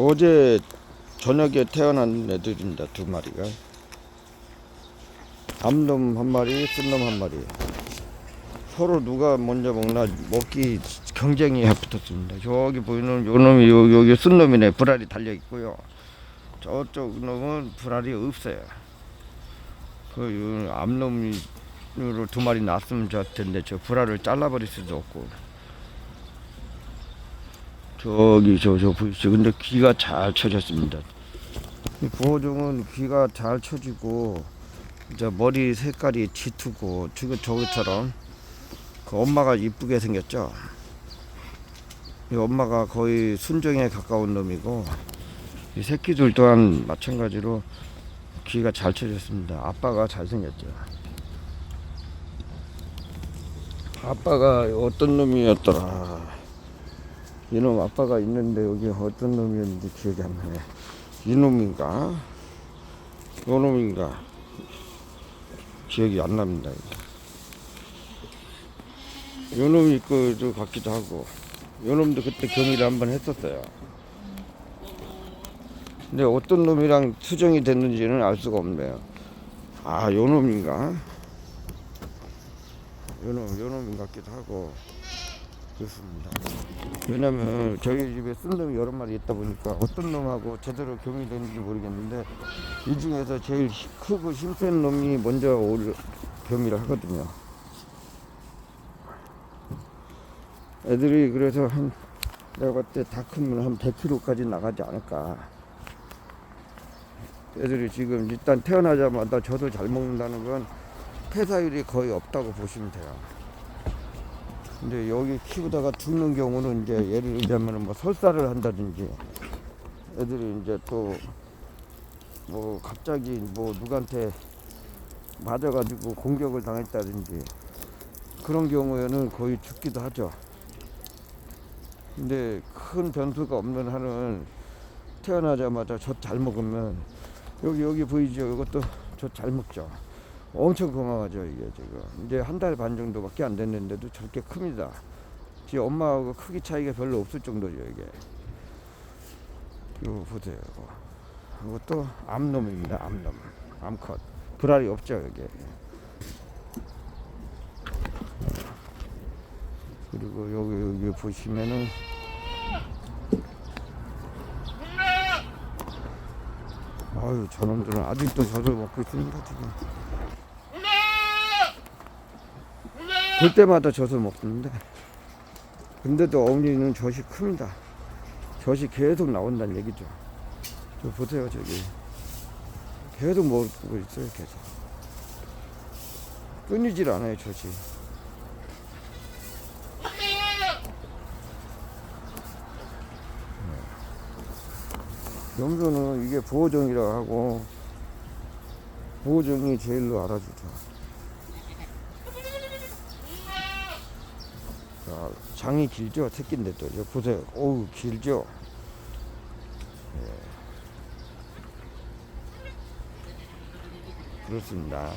어제 저녁에 태어난 애들입니다. 두 마리가. 암놈 한 마리, 쓴놈 한 마리. 서로 누가 먼저 먹나 먹기 경쟁이 붙었습니다. 저기 보이는 요 놈이 요, 여기 쓴놈이네. 불알이 달려 있고요. 저쪽 놈은 불알이 없어요. 그 요, 암놈으로 두 마리 낳았으면 좋을 텐데 저 불알을 잘라버릴 수도 없고. 저기 저 저 보이시죠? 근데 귀가 잘 쳐졌습니다. 이 부호종은 귀가 잘 쳐지고 이제 머리 색깔이 짙고 지금 저기처럼 그 엄마가 이쁘게 생겼죠. 이 엄마가 거의 순정에 가까운 놈이고 이 새끼들 또한 마찬가지로 귀가 잘 쳐졌습니다. 아빠가 잘 생겼죠. 아빠가 어떤 놈이었더라. 이놈 아빠가 있는데 여기 어떤 놈이었는지 기억이 안 나네. 이놈인가? 요놈인가? 기억이 안 납니다. 요놈이 그저 같기도 하고 요놈도 그때 경의를 한번 했었어요. 근데 어떤 놈이랑 수정이 됐는지는 알 수가 없네요. 아, 요놈인가? 요놈, 요놈인 것 같기도 하고 그렇습니다. 왜냐면 저희 집에 쓴 놈이 여러 마리 있다 보니까 어떤 놈하고 제대로 경이 되는지 모르겠는데 이 중에서 제일 히- 크고 힘센 놈이 먼저 올 경이를 하거든요. 애들이 그래서 한 내가 봤을 때다 크면 한 100kg까지 나가지 않을까. 애들이 지금 일단 태어나자마자 저도 잘 먹는다는 건 폐사율이 거의 없다고 보시면 돼요. 근데 여기 키우다가 죽는 경우는 이제 예를 들자면 뭐 설사를 한다든지 애들이 이제 또 뭐 갑자기 뭐 누구한테 맞아가지고 공격을 당했다든지 그런 경우에는 거의 죽기도 하죠. 근데 큰 변수가 없는 한은 태어나자마자 젖 잘 먹으면 여기 여기 보이죠? 이것도 젖 잘 먹죠. 엄청 건강하죠 이게 지금 이제 한 달 반 정도밖에 안 됐는데도 저렇게 큽니다. 지 엄마하고 크기 차이가 별로 없을 정도죠 이게. 이거 보세요. 이것도 암놈입니다. 암놈. 암컷. 불알이 없죠 여기. 그리고 여기 여기 보시면은 아유 저놈들은 아직도 젖을 먹고 있습니다 지금. 볼 때마다 젖을 먹는데. 근데도 어머니는 젖이 큽니다. 젖이 계속 나온다는 얘기죠. 저 보세요 저기. 계속 먹고 있어요 계속. 끊이질 않아요 젖이. 염소는 이게 보호종이라 하고 보호종이 제일로 알아주죠 자, 장이 길죠? 새끼인데도. 저 보세요. 어우, 길죠? 예. 그렇습니다.